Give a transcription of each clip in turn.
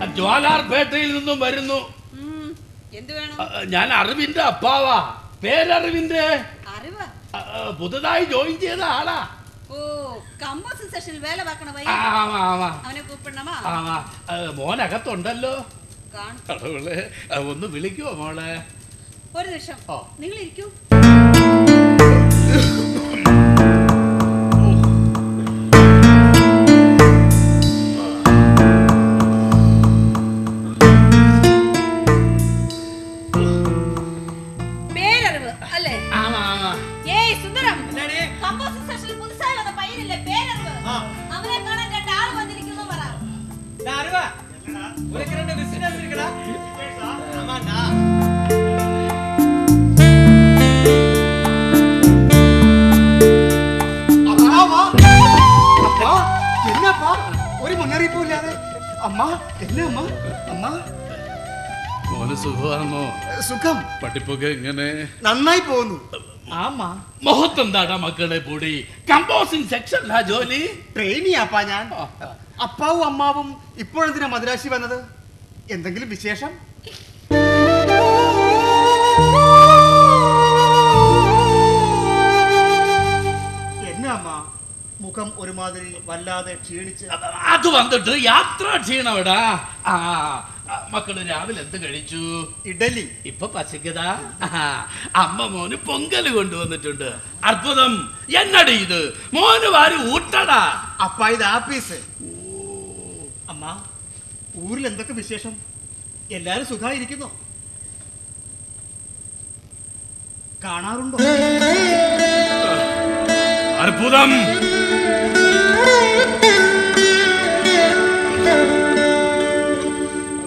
നിന്നും വരുന്നു. ഞാൻ അറിവിന്റെ അപ്പാവാ. പേരറിവിന്റെ? പുതുതായി ജോയിൻ ചെയ്ത ആളാ. മോനകത്തുണ്ടല്ലോ. കടവുളെ ഒന്ന് വിളിക്കുവോ മോളെ? ഒരു നിമിഷം. നിങ്ങൾ ഇരിക്കൂ உனக்கு ரெண்டு விசிட்டர்ஸ் இருக்குடா ஆமாண்டா അമ്മാവാ. അപ്പാ, എന്നാപ്പാ ഒരു മുന്നറിയിപ്പും ഇല്ലാതെ അമ്മ എന്നാ അമ്മ അമ്മ മോന് സുഖമാണോ സുഖം പഠിപ്പൊക്കെ എങ്ങനെ നന്നായി പോകുന്നു ആമാ മുഖത്തെന്താടാ മക്കളെ പൊടി കമ്പോസിംഗ് സെക്ഷനിലാ ജോലി ട്രെയിനിയാപ്പാ ഞാൻ അപ്പാവും അമ്മാവും ഇപ്പോഴെന്തിനാ മദ്രാശി വന്നത്? എന്തെങ്കിലും വിശേഷം? മുഖം ഒരുമാതിരി വല്ലാതെ ക്ഷീണിച്ച്. അത് വന്നിട്ട് യാത്ര ക്ഷീണവിടാ. ആ മക്കൾ രാവിലെ എന്ത് കഴിച്ചു? ഇഡലി. ഇപ്പൊ പച്ചക്കതാ. അമ്മ മോന് പൊങ്കൽ കൊണ്ടുവന്നിട്ടുണ്ട്. അത്ഭുതം. എന്നടി ഇത്? മോന് വാരി ഊട്ടടാ. അപ്പ ഇത് ആപ്പീസ് അമ്മ. ഊരിൽ എന്തൊക്കെ വിശേഷം? എല്ലാരും സുഖമായിരിക്കുന്നു കാണാറുണ്ടോ? അത്ഭുതം.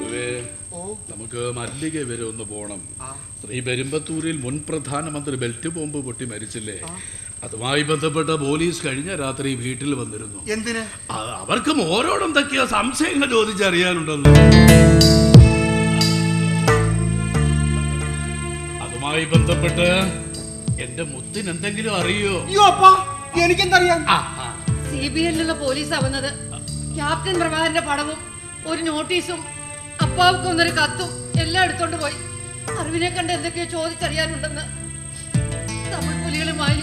അതെ, നമുക്ക് മല്ലിക വരെ ഒന്ന് പോണം. ശ്രീ പെരുമ്പത്തൂരിൽ മുൻ പ്രധാനമന്ത്രി ബെൽറ്റ് ബോംബ് പൊട്ടി മരിച്ചില്ലേ? അതുമായി ബന്ധപ്പെട്ട പോലീസ് കഴിഞ്ഞ രാത്രി വീട്ടിൽ വന്നിരുന്നു. എന്തിന്? ഓരോടും അവർക്കും ഓരോടെന്തൊക്കെയോ സംശയങ്ങൾ ചോദിച്ചറിയാനുണ്ടെന്ന്. അതുമായി ബന്ധപ്പെട്ട് എന്റെ മുത്തിന് എന്തെങ്കിലും അറിയോ? എനിക്കെന്തറിയാം. സി ബി എല്ലിലുള്ള പോലീസാ വന്നത് ക്യാപ്റ്റൻ പ്രഭാകരന്റെ പടവും ഒരു നോട്ടീസും അപ്പാവുക്ക് ഒന്നൊരു കത്തും എല്ലാം എടുത്തോണ്ട് പോയി. അറിവിനെ കണ്ട് എന്തൊക്കെയോ ചോദിച്ചറിയാനുണ്ടെന്ന് തമിഴ് പുലികളുമായി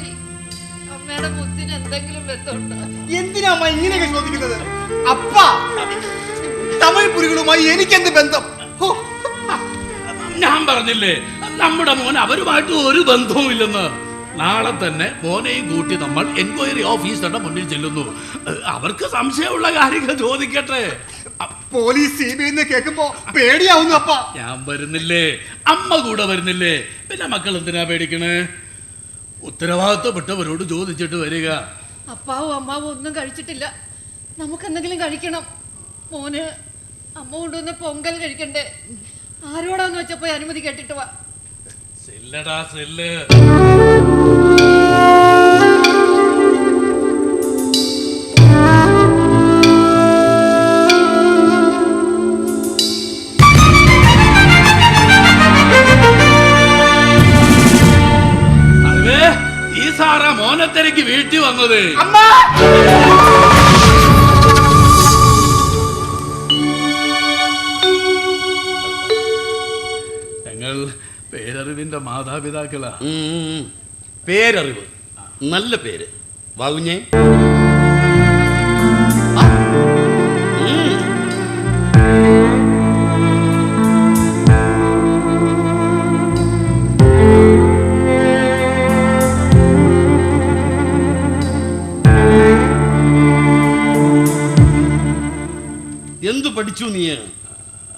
അമ്മയുടെ മുത്തിന് എന്തെങ്കിലും ബന്ധമുണ്ടോ? എന്തിനാ അമ്മ ഇങ്ങനെയൊക്കെ ചോദിക്കുന്നത്? അപ്പ തമിഴ് പുലികളുമായി എനിക്കെന്ത് ബന്ധം? ഹോ, ഞാൻ പറഞ്ഞില്ലേ നമ്മുടെ മോൻ അവരുമായിട്ട് ഒരു ബന്ധവും ഇല്ലെന്ന്. നാളെ തന്നെ മോനെയും കൂട്ടി നമ്മൾ എൻക്വയറി ഓഫീസറുടെ മുന്നിൽ ചെല്ലുന്നു. അവർക്ക് സംശയമുള്ള കാര്യങ്ങൾ ചോദിക്കട്ടെ. പോലീസ് സി ബി കേൾക്കുമ്പോ പേടിയാവുന്നു അപ്പാ. ഞാൻ വരുന്നില്ലേ? അമ്മ കൂടെ വരുന്നില്ലേ? പിന്നെ മക്കൾ എന്തിനാ പേടിക്കണേ? ഉത്തരവാദിത്തപ്പെട്ടവരോട് ചോദിച്ചിട്ട് വരിക. അപ്പാവും അമ്മാവും ഒന്നും കഴിച്ചിട്ടില്ല. നമുക്ക് എന്തെങ്കിലും കഴിക്കണം. മോന് അമ്മ കൊണ്ടുവന്ന പൊങ്കൽ കഴിക്കണ്ടേ. ആരോടാന്ന് വെച്ചപ്പോ അനുമതി കേട്ടിട്ട് വാ. സെല്ലടാ സെല്ല് വന്നത്. അമ്മ! ഞങ്ങൾ പേരറിവിന്റെ മാതാപിതാക്കളാ. പേരറിവ്. നല്ല പേര്. വാകുഞ്ഞേ എന്ത് പഠിച്ചു നീ?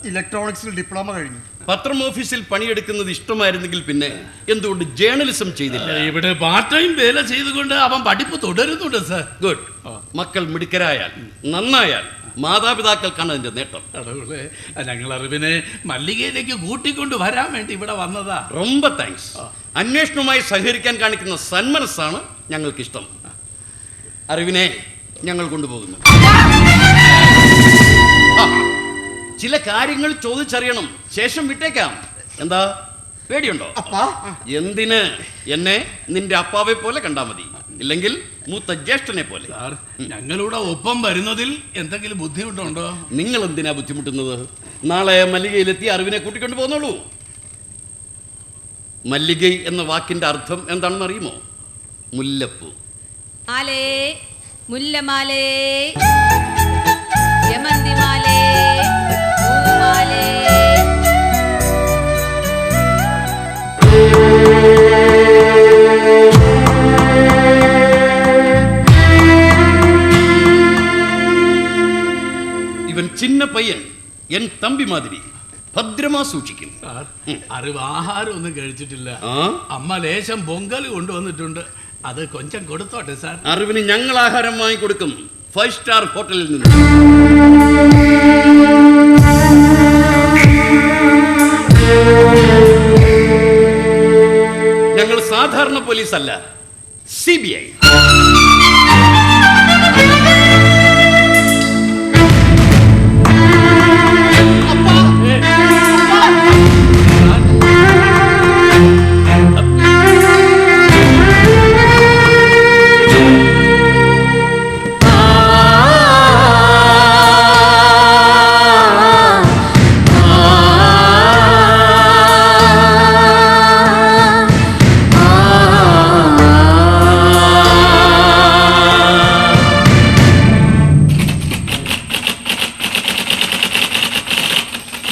ഇലക്ട്രോണിക്സിൽ ഡിപ്ലോമ കഴിഞ്ഞു. പത്രം ഓഫീസിൽ പണിയെടുക്കുന്നത് ഇഷ്ടമായിരുന്നെങ്കിൽ പിന്നെ എന്തുകൊണ്ട് ജേർണലിസം ചെയ്തില്ല? ഇവിടെ പാർട്ട് ടൈം വേല ചെയ്തുകൊണ്ട് അവൻ പഠിപ്പ് തുടരുന്നുണ്ട് സർ ഗുഡ് മക്കൾ മിടുക്കരായാൽ നന്നായാൽ മാതാപിതാക്കൾക്കാണ് അതിന്റെ നേട്ടം. ഞങ്ങൾ അറിവിനെ മല്ലികയിലേക്ക് കൂട്ടിക്കൊണ്ട് വരാൻ വേണ്ടി ഇവിടെ വന്നതാ. റൊമ്പ താങ്ക്സ് അന്വേഷണവുമായി സഹകരിക്കാൻ കാണിക്കുന്ന സന്മനസ്സാണ് ഞങ്ങൾക്കിഷ്ടം. അറിവിനെ ഞങ്ങൾ കൊണ്ടുപോകുന്നു. ചില കാര്യങ്ങൾ ചോദിച്ചറിയണം. ശേഷം വിട്ടേക്കാം. എന്താ? പേടിയുണ്ടോ? അപ്പാ. എന്തിന്? എന്നെ നിന്റെ അപ്പാവെ പോലെ കണ്ടാ മതി. ഇല്ലെങ്കിൽ മൂത്ത ജ്യേഷ്ഠനെ പോലെ. സാർ ഞങ്ങളുടെ ഒപ്പം വരുന്നതിൽ എന്തെങ്കിലും ബുദ്ധിമുട്ടുണ്ടോ? നിങ്ങൾ എന്തിനാ ബുദ്ധിമുട്ടുന്നത്? നാളെ മല്ലികയിലെത്തി അറിവിനെ കൂട്ടിക്കൊണ്ട് പോന്നോളൂ. മല്ലികൈ എന്ന വാക്കിന്റെ അർത്ഥം എന്താണെന്ന് അറിയുമോ? മുല്ലപ്പൂ. മാലേ മുല്ലമാലേ. ചിന്ന പയ്യൻ എൻ തമ്പി മാതിരി ഭദ്രമാ സൂക്ഷിക്കും അറിവ് ആഹാരം ഒന്നും കഴിച്ചിട്ടില്ല. അമ്മ ലേശം പൊങ്കൽ കൊണ്ടുവന്നിട്ടുണ്ട്. അത് കൊഞ്ചം കൊടുത്തോട്ടെ സാർ. അറിവിന് ഞങ്ങൾ ആഹാരം വാങ്ങിക്കൊടുക്കും. ഫൈവ് സ്റ്റാർ ഹോട്ടലിൽ നിന്ന്. ഞങ്ങൾ സാധാരണ പോലീസ് അല്ല സി ബി ഐ.